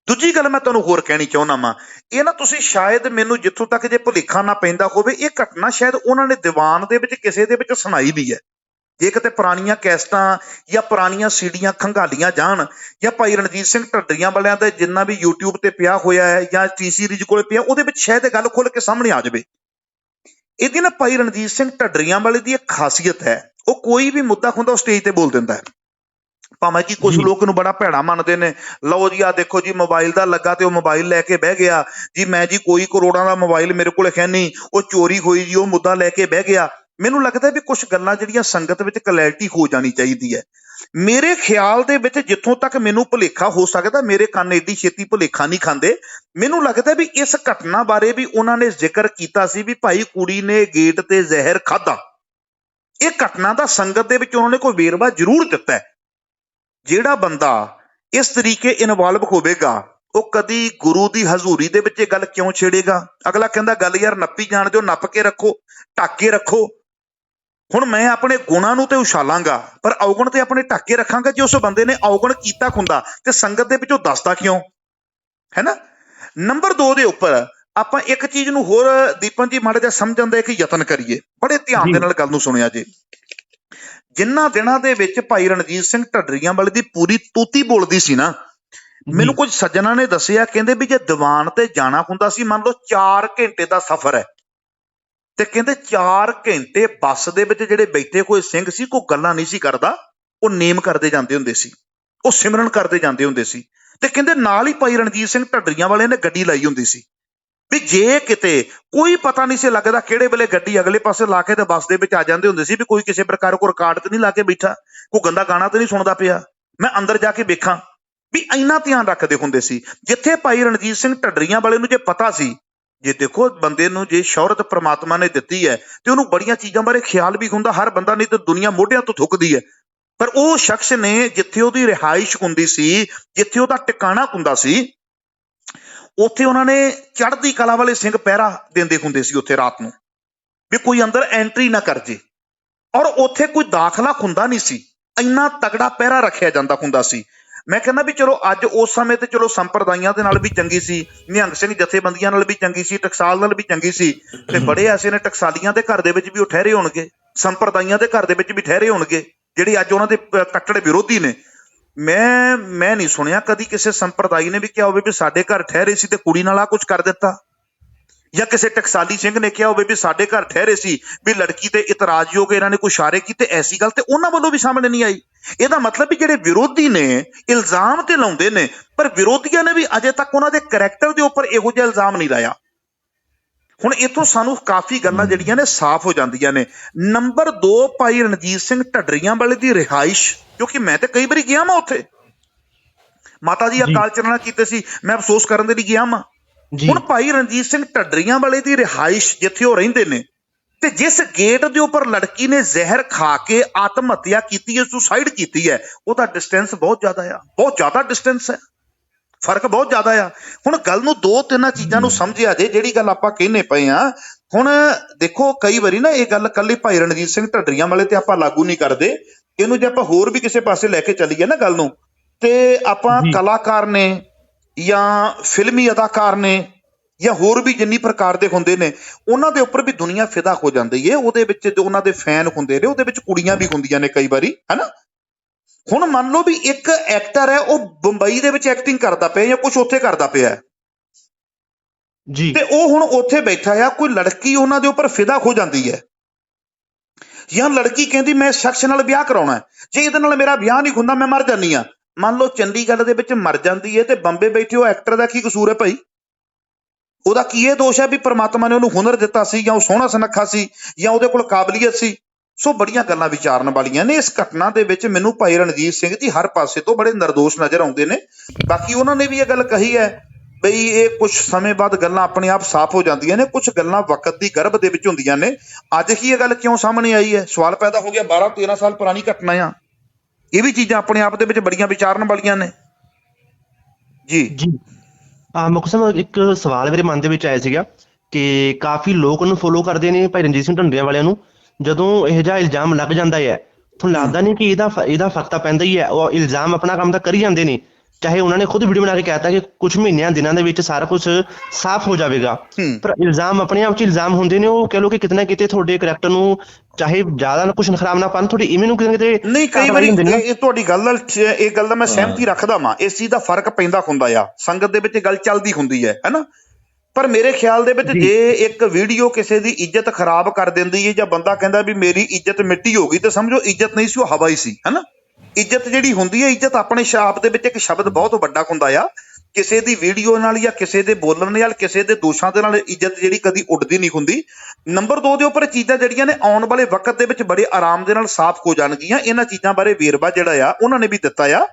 ਦੂਜੀ ਗੱਲ ਮੈਂ ਤੁਹਾਨੂੰ ਹੋਰ ਕਹਿਣੀ ਚਾਹੁੰਦਾ ਵਾਂ, ਇਹ ਨਾ ਤੁਸੀਂ ਸ਼ਾਇਦ ਮੈਨੂੰ ਜਿੱਥੋਂ ਤੱਕ ਜੇ ਭੁਲੇਖਾ ਨਾ ਪੈਂਦਾ ਹੋਵੇ, ਇਹ ਘਟਨਾ ਸ਼ਾਇਦ ਉਹਨਾਂ ਨੇ ਦੀਵਾਨ ਦੇ ਵਿੱਚ, ਕਿਸੇ ਦੇ ਵਿੱਚ ਸੁਣਾਈ ਵੀ ਹੈ। ਜੇ ਕਿਤੇ ਪੁਰਾਣੀਆਂ ਕੈਸਟਾਂ ਜਾਂ ਪੁਰਾਣੀਆਂ ਸੀਡੀਆਂ ਖੰਗਾਲੀਆਂ ਜਾਣ ਜਾਂ ਭਾਈ ਰਣਜੀਤ ਸਿੰਘ ਢੱਡਰੀਆਂ ਵਾਲਿਆਂ ਦਾ ਜਿੰਨਾ ਵੀ YouTube ਤੇ ਪਿਆ ਹੋਇਆ ਹੈ ਜਾਂ ਟੀ ਸੀਰੀਜ਼ ਕੋਲੇ ਪਿਆ ਉਹਦੇ ਵਿੱਚ ਸ਼ਾਇਦ ਇਹ ਗੱਲ ਖੁੱਲ ਕੇ ਸਾਹਮਣੇ ਆ ਜਾਵੇ। ਇਹਦੀ ਨਾ ਭਾਈ ਰਣਜੀਤ ਸਿੰਘ ਢੱਡਰੀਆਂ ਵਾਲੇ ਦੀ ਇੱਕ ਖਾਸੀਅਤ ਹੈ ਉਹ ਕੋਈ ਵੀ ਮੁੱਦਾ ਹੁੰਦਾ ਉਹ ਸਟੇਜ ਤੇ ਬੋਲ ਦਿੰਦਾ ਹੈ। ਭਾਵੇਂ ਕਿ ਕੁਝ। ਲੋਕ ਨੂੰ ਬੜਾ ਭੈੜਾ ਮੰਨਦੇ ਨੇ ਲਓ ਜੀ ਆ ਦੇਖੋ ਜੀ ਮੋਬਾਈਲ ਦਾ ਲੱਗਾ ਤੇ ਉਹ ਮੋਬਾਈਲ ਲੈ ਕੇ ਬਹਿ ਗਿਆ। ਜੀ ਮੈਂ ਜੀ ਕੋਈ ਕਰੋੜਾਂ ਦਾ ਮੋਬਾਈਲ ਮੇਰੇ ਕੋਲ ਹੈ ਨਹੀਂ ਉਹ ਚੋਰੀ ਹੋਈ ਜੀ ਉਹ ਮੁੱਦਾ ਲੈ ਕੇ ਬਹਿ ਗਿਆ। ਮੈਨੂੰ ਲੱਗਦਾ ਵੀ ਕੁਝ ਗੱਲਾਂ ਜਿਹੜੀਆਂ ਸੰਗਤ ਵਿੱਚ ਕਲੈਰਿਟੀ ਹੋ ਜਾਣੀ ਚਾਹੀਦੀ ਹੈ। ਮੇਰੇ ਖਿਆਲ ਦੇ ਵਿੱਚ ਜਿੱਥੋਂ ਤੱਕ ਮੈਨੂੰ ਭੁਲੇਖਾ ਹੋ ਸਕਦਾ, ਮੇਰੇ ਕੰਨ ਏਡੀ ਛੇਤੀ ਭੁਲੇਖਾ ਨਹੀਂ ਖਾਂਦੇ। ਮੈਨੂੰ ਲੱਗਦਾ ਵੀ ਇਸ ਘਟਨਾ ਬਾਰੇ ਵੀ ਉਹਨਾਂ ਨੇ ਜ਼ਿਕਰ ਕੀਤਾ ਸੀ ਵੀ ਭਾਈ ਕੁੜੀ ਨੇ ਗੇਟ ਤੇ ਜ਼ਹਿਰ ਖਾਦਾ ਇਹ ਘਟਨਾ ਦਾ ਸੰਗਤ ਦੇ ਵਿੱਚ ਉਹਨਾਂ ਨੇ ਕੋਈ ਵੇਰਵਾ ਜ਼ਰੂਰ ਦਿੱਤਾ ਹੈ। ਜਿਹੜਾ ਬੰਦਾ ਇਸ ਤਰੀਕੇ ਇਨਵੋਲਵ ਹੋਵੇਗਾ, ਉਹ ਕਦੀ ਗੁਰੂ ਦੀ ਹਜ਼ੂਰੀ ਦੇ ਵਿੱਚ ਇਹ ਗੱਲ ਕਿਉਂ ਛੇੜੇਗਾ? ਅਗਲਾ ਕਹਿੰਦਾ, ਗੱਲ ਯਾਰ, ਨੱਪੀ ਜਾਣ ਦਿਓ, ਨੱਪ ਕੇ ਰੱਖੋ, ਢੱਕ ਕੇ ਰੱਖੋ। ਹੁਣ ਮੈਂ ਆਪਣੇ ਗੁਣਾਂ ਨੂੰ ਤੇ ਉਛਾਲਾਂਗਾ ਪਰ ਔਗਣ ਤੇ ਆਪਣੇ ਢੱਕ ਕੇ ਰੱਖਾਂਗਾ ਜੇ ਉਸ ਬੰਦੇ ਨੇ ਔਗਣ ਕੀਤਾ ਹੁੰਦਾ ਤੇ ਸੰਗਤ ਦੇ ਵਿੱਚੋਂ ਦੱਸਦਾ ਕਿਉਂ? ਹੈਨਾ? ਨੰਬਰ 2 ਦੇ ਉੱਪਰ ਆਪਾਂ ਇੱਕ ਚੀਜ਼ ਨੂੰ ਹੋਰ ਦੀਪਨ ਜੀ ਮਾੜਾ ਜਿਹਾ ਸਮਝਣ ਦਾ ਇੱਕ ਯਤਨ ਕਰੀਏ। ਬੜੇ ਧਿਆਨ ਦੇ। ਨਾਲ ਗੱਲ ਨੂੰ ਸੁਣਿਆ ਜੇ। ਜਿੰਨਾ ਦਿਨਾਂ ਦੇ ਵਿੱਚ ਭਾਈ ਰਣਜੀਤ ਸਿੰਘ ਢੱਡਰੀਆਂ ਵਾਲੇ ਦੀ ਪੂਰੀ ਤੂਤੀ ਬੋਲਦੀ ਸੀ ਨਾ ਮੈਨੂੰ ਕੁਝ ਸੱਜਣਾ ਨੇ ਦੱਸਿਆ ਕਹਿੰਦੇ ਵੀ ਜੇ ਦੀਵਾਨ ਤੇ ਜਾਣਾ ਹੁੰਦਾ ਸੀ ਮੰਨ ਲਓ 4 ਘੰਟੇ ਦਾ ਸਫ਼ਰ ਹੈ। ਤੇ ਕਹਿੰਦੇ 4 ਘੰਟੇ ਬੱਸ ਦੇ ਵਿੱਚ ਜਿਹੜੇ ਬੈਠੇ ਹੋਏ ਸਿੰਘ ਸੀ, ਕੋਈ ਗੱਲਾਂ ਨਹੀਂ ਸੀ ਕਰਦਾ, ਉਹ ਨੇਮ ਕਰਦੇ ਜਾਂਦੇ ਹੁੰਦੇ ਸੀ, ਉਹ ਸਿਮਰਨ ਕਰਦੇ ਜਾਂਦੇ ਹੁੰਦੇ ਸੀ ਤੇ ਕਹਿੰਦੇ ਨਾਲ ਹੀ ਭਾਈ ਰਣਜੀਤ ਸਿੰਘ ਢੱਡਰੀਆਂ ਵਾਲਿਆਂ ਨੇ ਗੱਡੀ ਲਾਈ ਹੁੰਦੀ ਸੀ। ਵੀ ਜੇ ਕਿਤੇ ਕੋਈ ਪਤਾ ਨਹੀਂ ਸੀ ਲੱਗਦਾ ਕਿਹੜੇ ਵੇਲੇ ਗੱਡੀ ਅਗਲੇ ਪਾਸੇ ਲਾ ਕੇ ਤੇ ਬੱਸ ਦੇ ਵਿੱਚ ਆ ਜਾਂਦੇ ਹੁੰਦੇ ਸੀ ਵੀ ਕੋਈ ਕਿਸੇ ਪ੍ਰਕਾਰ ਕੋ ਰਿਕਾਰਡ ਤੇ ਨਹੀਂ ਲਾ ਕੇ ਬੈਠਾ, ਕੋਈ ਗੰਦਾ ਗਾਣਾ ਤੇ ਨਹੀਂ ਸੁਣਦਾ ਪਿਆ। ਮੈਂ ਅੰਦਰ ਜਾ ਕੇ ਵੇਖਾਂ ਵੀ ਇੰਨਾ ਧਿਆਨ ਰੱਖਦੇ ਹੁੰਦੇ ਸੀ। ਜਿੱਥੇ ਭਾਈ ਰਣਜੀਤ ਸਿੰਘ ਢੱਡਰੀਆਂ ਵਾਲੇ ਨੂੰ ਜੇ ਪਤਾ ਸੀ ਜੇ ਦੇਖੋ ਬੰਦੇ ਨੂੰ ਜੇ ਸ਼ੌਹਰਤ ਪ੍ਰਮਾਤਮਾ ਨੇ ਦਿੱਤੀ ਹੈ, ਤੇ ਉਹਨੂੰ ਬੜੀਆਂ ਚੀਜ਼ਾਂ ਬਾਰੇ ਖਿਆਲ ਵੀ ਹੁੰਦਾ, ਹਰ ਬੰਦਾ ਨਹੀਂ ਤਾਂ ਦੁਨੀਆ ਮੋਢਿਆਂ ਤੋਂ ਥੁੱਕਦੀ ਹੈ। ਪਰ ਉਹ ਸ਼ਖਸ ਨੇ ਜਿੱਥੇ ਉਹਦੀ ਰਿਹਾਇਸ਼ ਹੁੰਦੀ ਸੀ, ਜਿੱਥੇ ਉਹਦਾ ਟਿਕਾਣਾ ਹੁੰਦਾ ਸੀ, ਉੱਥੇ ਉਹਨਾਂ ਨੇ ਚੜ੍ਹਦੀ ਕਲਾ ਵਾਲੇ ਸਿੰਘ ਪਹਿਰਾ ਦਿੰਦੇ ਹੁੰਦੇ ਸੀ ਉੱਥੇ ਰਾਤ ਨੂੰ, ਵੀ ਕੋਈ ਅੰਦਰ ਐਂਟਰੀ ਨਾ ਕਰ ਜੇ। ਔਰ ਉੱਥੇ ਕੋਈ ਦਾਖਲਾ ਹੁੰਦਾ ਨਹੀਂ ਸੀ। ਇੰਨਾ ਤਗੜਾ ਪਹਿਰਾ ਰੱਖਿਆ ਜਾਂਦਾ ਹੁੰਦਾ ਸੀ। ਮੈਂ ਕਹਿੰਦਾ ਵੀ ਚਲੋ ਅੱਜ ਉਸ ਸਮੇਂ ਤੇ ਚਲੋ ਸੰਪਰਦਾਇਆਂ ਦੇ ਨਾਲ ਵੀ ਚੰਗੀ ਸੀ ਨਿਹੰਗ ਸਿੰਘ ਜਥੇਬੰਦੀਆਂ ਨਾਲ ਵੀ ਚੰਗੀ ਸੀ ਟਕਸਾਲ ਨਾਲ ਵੀ ਚੰਗੀ ਸੀ ਤੇ ਬੜੇ ਐਸੇ ਨੇ ਟਕਸਾਲੀਆਂ ਦੇ ਘਰ ਦੇ ਵਿੱਚ ਵੀ ਉਹ ਠਹਿਰੇ ਹੋਣਗੇ ਸੰਪਰਦਾਇਆਂ ਦੇ ਘਰ ਦੇ ਵਿੱਚ ਵੀ ਠਹਿਰੇ ਹੋਣਗੇ ਜਿਹੜੇ ਅੱਜ ਉਹਨਾਂ ਦੇ ਕੱਟੜ ਵਿਰੋਧੀ ਨੇ। ਮੈਂ ਮੈਂ ਨਹੀਂ ਸੁਣਿਆ ਕਦੀ ਕਿਸੇ ਸੰਪਰਦਾਇ ਨੇ ਵੀ ਕਿਹਾ ਹੋਵੇ ਵੀ ਸਾਡੇ ਘਰ ਠਹਿਰੇ ਸੀ ਤੇ ਕੁੜੀ ਨਾਲ ਆ ਕੁਝ ਕਰ ਦਿੱਤਾ। ਜਾਂ ਕਿਸੇ ਟਕਸਾਲੀ ਸਿੰਘ ਨੇ ਕਿਹਾ ਹੋਵੇ ਵੀ ਸਾਡੇ ਘਰ ਠਹਿਰੇ ਸੀ ਵੀ ਲੜਕੀ ਤੇ ਇਤਰਾਜ਼ਯੋਗ ਇਹਨਾਂ ਨੇ ਕੋਈ ਇਸ਼ਾਰੇ ਕੀਤੇ ਐਸੀ ਗੱਲ ਤੇ ਉਹਨਾਂ ਵੱਲੋਂ ਵੀ ਸਾਹਮਣੇ ਨਹੀਂ ਆਈ। ਇਹਦਾ ਮਤਲਬ ਵੀ ਜਿਹੜੇ ਵਿਰੋਧੀ ਨੇ ਇਲਜ਼ਾਮ ਤੇ ਲਾਉਂਦੇ ਨੇ ਪਰ ਵਿਰੋਧੀਆਂ ਨੇ ਵੀ ਅਜੇ ਤੱਕ ਉਹਨਾਂ ਦੇ ਕੈਰੈਕਟਰ ਦੇ ਉੱਪਰ ਇਹੋ ਜਿਹਾ ਇਲਜ਼ਾਮ ਨਹੀਂ ਲਾਇਆ। ਹੁਣ ਇਥੋਂ ਸਾਨੂੰ ਕਾਫੀ ਗੱਲਾਂ ਜਿਹੜੀਆਂ ਨੇ ਸਾਫ਼ ਹੋ ਜਾਂਦੀਆਂ ਨੇ। ਨੰਬਰ 2 ਭਾਈ ਰਣਜੀਤ ਸਿੰਘ ਢੱਡਰੀਆਂ ਵਾਲੇ ਦੀ ਰਿਹਾਇਸ਼ ਕਿਉਂਕਿ ਮੈਂ ਤੇ ਕਈ ਵਾਰੀ ਗਿਆ ਮੈਂ ਉੱਥੇ। ਮਾਤਾ ਜੀ ਅਕਾਲ ਚਰਣਾ ਕੀਤੇ ਸੀ ਮੈਂ ਅਫਸੋਸ ਕਰਨ ਦੇ ਲਈ ਗਿਆ ਮੈਂ ਹੁਣ ਭਾਈ ਰਣਜੀਤ ਸਿੰਘ ਢੱਡਰੀਆਂ ਵਾਲੇ ਦੀ ਰਿਹਾਇਸ਼ ਜਿੱਥੇ ਉਹ ਰਹਿੰਦੇ ਨੇ ਤੇ ਜਿਸ ਗੇਟ ਦੇ ਉੱਪਰ ਲੜਕੀ ਨੇ ਜ਼ਹਿਰ ਖਾ ਕੇ ਆਤਮ ਹੱਤਿਆ ਕੀਤੀ ਹੈ ਸੁਸਾਈਡ ਕੀਤੀ ਹੈ ਉਹਦਾ ਡਿਸਟੈਂਸ ਬਹੁਤ ਜ਼ਿਆਦਾ ਆ ਬਹੁਤ ਜ਼ਿਆਦਾ ਡਿਸਟੈਂਸ ਹੈ ਫ਼ਰਕ ਬਹੁਤ ਜ਼ਿਆਦਾ ਆ ਹੁਣ ਗੱਲ ਨੂੰ ਦੋ ਤਿੰਨਾਂ ਚੀਜ਼ਾਂ ਨੂੰ ਸਮਝਿਆ ਜੇ ਜਿਹੜੀ ਗੱਲ ਆਪਾਂ ਕਹਿੰਨੇ ਪਏ ਆ ਹੁਣ ਦੇਖੋ ਕਈ ਵਾਰੀ ਨਾ ਇਹ ਗੱਲ ਕੱਲੀ ਭਾਈ ਰਣਜੀਤ ਸਿੰਘ ਢੱਡਰੀਆਂ ਵਾਲੇ ਤੇ ਆਪਾਂ ਲਾਗੂ ਨਹੀਂ ਕਰਦੇ ਇਹਨੂੰ ਜੇ ਆਪਾਂ ਹੋਰ ਵੀ ਕਿਸੇ ਪਾਸੇ ਲੈ ਕੇ ਚੱਲੀਏ ਨਾ ਗੱਲ ਨੂੰ ਤੇ ਆਪਾਂ। ਕਲਾਕਾਰ ਨੇ ਜਾਂ ਫਿਲਮੀ ਅਦਾਕਾਰ ਨੇ ਜਾਂ ਹੋਰ ਵੀ ਜਿੰਨੀ ਪ੍ਰਕਾਰ ਦੇ ਹੁੰਦੇ ਨੇ ਉਹਨਾਂ ਦੇ ਉੱਪਰ ਵੀ ਦੁਨੀਆ ਫਿਦਾ ਹੋ ਜਾਂਦੀ ਏ। ਉਹਦੇ ਵਿੱਚ ਜੋ ਉਹਨਾਂ ਦੇ ਫੈਨ ਹੁੰਦੇ ਨੇ ਉਹਦੇ ਵਿੱਚ ਕੁੜੀਆਂ ਵੀ ਹੁੰਦੀਆਂ ਨੇ ਕਈ ਵਾਰੀ ਹੈਨਾ? ਹੁਣ ਮੰਨ ਲਓ ਵੀ ਇੱਕ ਐਕਟਰ ਹੈ ਉਹ ਬੰਬਈ ਦੇ ਵਿੱਚ ਐਕਟਿੰਗ ਕਰਦਾ ਪਿਆ ਜਾਂ ਕੁਝ ਉੱਥੇ ਕਰਦਾ ਪਿਆ। ਜੀ। ਤੇ ਉਹ ਹੁਣ ਉੱਥੇ ਬੈਠਾ ਆ ਕੋਈ ਲੜਕੀ ਉਹਨਾਂ ਦੇ ਉੱਪਰ ਫਿਦਾ ਹੋ ਜਾਂਦੀ ਹੈ। ਜਾਂ ਲੜਕੀ ਕਹਿੰਦੀ ਮੈਂ ਸ਼ਖਸ ਨਾਲ ਵਿਆਹ ਕਰਾਉਣਾ ਹੈ। ਜੇ ਇਹਦੇ ਨਾਲ ਮੇਰਾ ਵਿਆਹ ਨਹੀਂ ਹੁੰਦਾ ਮੈਂ ਮਰ ਜਾਨੀ ਆ ਮੰਨ ਲਓ ਚੰਡੀਗੜ੍ਹ ਦੇ ਵਿੱਚ ਮਰ ਜਾਂਦੀ ਹੈ ਤੇ ਬੰਬੇ ਬੈਠੇ ਉਹ ਐਕਟਰ ਦਾ ਕੀ ਕਸੂਰ ਹੈ ਭਾਈ? ਉਹਦਾ ਕੀ ਇਹ ਦੋਸ਼ ਹੈ ਵੀ ਪ੍ਰਮਾਤਮਾ ਨੇ ਉਹਨੂੰ ਹੁਨਰ ਦਿੱਤਾ ਸੀ ਜਾਂ ਉਹ ਸੋਹਣਾ ਸੁਨੱਖਾ ਸੀ ਜਾਂ ਉਹਦੇ ਕੋਲ ਕਾਬਲੀਅਤ ਸੀ? ਸੋ ਬੜੀਆਂ ਗੱਲਾਂ ਵਿਚਾਰਨ ਵਾਲੀਆਂ ਨੇ। ਇਸ ਘਟਨਾ ਦੇ ਵਿੱਚ ਮੈਨੂੰ ਭਾਈ ਰਣਜੀਤ ਸਿੰਘ ਜੀ ਹਰ ਪਾਸੇ ਤੋਂ ਬੜੇ ਨਿਰਦੋਸ਼ ਨਜ਼ਰ ਆਉਂਦੇ ਨੇ। ਬਾਕੀ ਉਹਨਾਂ ਨੇ ਵੀ ਇਹ ਗੱਲ ਕਹੀ ਹੈ ਬਈ ਇਹ ਕੁਝ ਸਮੇਂ ਬਾਅਦ ਗੱਲਾਂ ਆਪਣੇ ਆਪ ਸਾਫ਼ ਹੋ ਜਾਂਦੀਆਂ ਨੇ। ਕੁਝ ਗੱਲਾਂ ਵਕਤ ਦੀ ਗਰਭ ਦੇ ਵਿੱਚ ਹੁੰਦੀਆਂ ਨੇ। ਅੱਜ ਹੀ ਇਹ ਗੱਲ ਕਿਉਂ ਸਾਹਮਣੇ ਆਈ ਹੈ? ਸਵਾਲ ਪੈਦਾ ਹੋ ਗਿਆ 12 13 ਸਾਲ ਪੁਰਾਣੀ ਘਟਨਾ ਆ। ਇਹ ਵੀ ਚੀਜ਼ਾਂ ਆਪਣੇ ਆਪ ਦੇ ਵਿੱਚ ਬੜੀਆਂ ਵਿਚਾਰਨ ਵਾਲੀਆਂ ਨੇ। ਜੀ। ਜੀ। ਆ ਮੁਕਸਮ ਇੱਕ ਸਵਾਲ ਮੇਰੇ ਮਨ ਦੇ ਵਿੱਚ ਆਇਆ ਸੀਗਾ ਕਿ ਕਾਫੀ ਲੋਕ ਉਹਨੂੰ ਫੋਲੋ ਕਰਦੇ ਨੇ ਭਾਈ ਰਣਜੀਤ ਸਿੰਘ ਢੰਡਰੀਆਂ ਵਾਲਿਆਂ ਨੂੰ, ਜਦੋਂ ਇਹ ਜਿਹਾ ਇਲਜ਼ਾਮ ਲੱਗ ਜਾਂਦਾ ਹੈ, ਤੁਹਾਨੂੰ ਲੱਗਦਾ ਨਹੀਂ ਕਿ ਇਹਦਾ ਇਹਦਾ ਫ਼ਰਕ ਤਾਂ ਪੈਂਦਾ ਹੀ ਹੈ, ਉਹ ਇਲਜ਼ਾਮ ਆਪਣਾ ਕੰਮ ਤਾਂ ਕਰੀ ਜਾਂਦੇ ਨੇ ਚਾਹੇ ਉਹਨਾਂ ਨੇ ਖੁਦ ਵੀਡੀਓ ਬਣਾ ਕੇ ਕਹਿਤਾ ਕਿ ਕੁਝ ਮਹੀਨਿਆਂ ਦਿਨਾਂ ਦੇ ਵਿੱਚ ਸਾਰਾ ਕੁਝ ਸਾਫ਼ ਹੋ ਜਾਵੇਗਾ। ਪਰ ਇਲਜ਼ਾਮ ਆਪਣੇ ਆਪ ਚ ਇਲਜ਼ਾਮ ਹੁੰਦੇ ਨੇ ਉਹ ਕਹ ਲੋ ਕਿ ਕਿਤੇ ਨਾ ਕਿਤੇ ਤੁਹਾਡੇ ਕਰੈਕਟਰ ਨੂੰ ਚਾਹੇ ਜ਼ਿਆਦਾ ਨਾ ਕੁਝ ਖਰਾਬ ਨਾ ਪਾਣ ਤੁਹਾਡੀ ਇਵੇਂ ਨੂੰ ਕਿਤੇ ਨਹੀਂ ਕਈ ਵਾਰੀ। ਇਹ ਤੁਹਾਡੀ ਗੱਲ ਨਾਲ ਇਹ ਗੱਲ ਦਾ ਮੈਂ ਸਹਿਮਤੀ ਰੱਖਦਾ ਵਾਂ। ਇਸ ਚੀਜ਼ ਦਾ ਫ਼ਰਕ ਪੈਂਦਾ ਹੁੰਦਾ ਆ। ਸੰਗਤ ਦੇ ਵਿੱਚ ਗੱਲ ਚੱਲਦੀ ਹੁੰਦੀ ਹੈ ਹੈਨਾ ਪਰ ਮੇਰੇ ਖਿਆਲ ਦੇ ਵਿੱਚ। ਜੇ। ਇੱਕ ਵੀਡੀਓ ਕਿਸੇ ਦੀ ਇੱਜ਼ਤ ਖਰਾਬ ਕਰ ਦਿੰਦੀ ਹੈ ਜਾਂ ਬੰਦਾ ਕਹਿੰਦਾ ਵੀ ਮੇਰੀ ਇੱਜ਼ਤ ਮਿੱਟੀ ਹੋ ਗਈ ਤੇ ਸਮਝੋ ਇੱਜ਼ਤ ਨਹੀਂ ਸੀ ਉਹ ਹਵਾ ਹੀ ਸੀ ਹੈਨਾ ਇੱਜ਼ਤ ਜਿਹੜੀ ਹੁੰਦੀ ਹੈ, ਇੱਜ਼ਤ ਆਪਣੇ ਸ਼ਾਪ ਦੇ ਵਿੱਚ ਇੱਕ ਸ਼ਬਦ ਬਹੁਤ ਵੱਡਾ ਹੁੰਦਾ ਆ। ਕਿਸੇ ਦੀ ਵੀਡੀਓ ਨਾਲ ਜਾਂ ਕਿਸੇ ਦੇ ਬੋਲਣ ਨਾਲ, ਕਿਸੇ ਦੇ ਦੋਸ਼ਾਂ ਦੇ ਨਾਲ ਇੱਜ਼ਤ ਜਿਹੜੀ ਕਦੀ ਉੱਡਦੀ ਨਹੀਂ ਹੁੰਦੀ। ਨੰਬਰ 2 ਦੇ ਉੱਪਰ ਚੀਜ਼ਾਂ ਜਿਹੜੀਆਂ ਨੇ, ਆਉਣ ਵਾਲੇ ਵਕਤ ਦੇ ਵਿੱਚ ਬੜੇ ਆਰਾਮ ਦੇ ਨਾਲ ਸਾਫ਼ ਹੋ ਜਾਣਗੀਆਂ। ਇਹਨਾਂ ਚੀਜ਼ਾਂ ਬਾਰੇ ਵੇਰਵਾ ਜਿਹੜਾ ਆ, ਉਹਨਾਂ ਨੇ ਵੀ ਦਿੱਤਾ ਆ।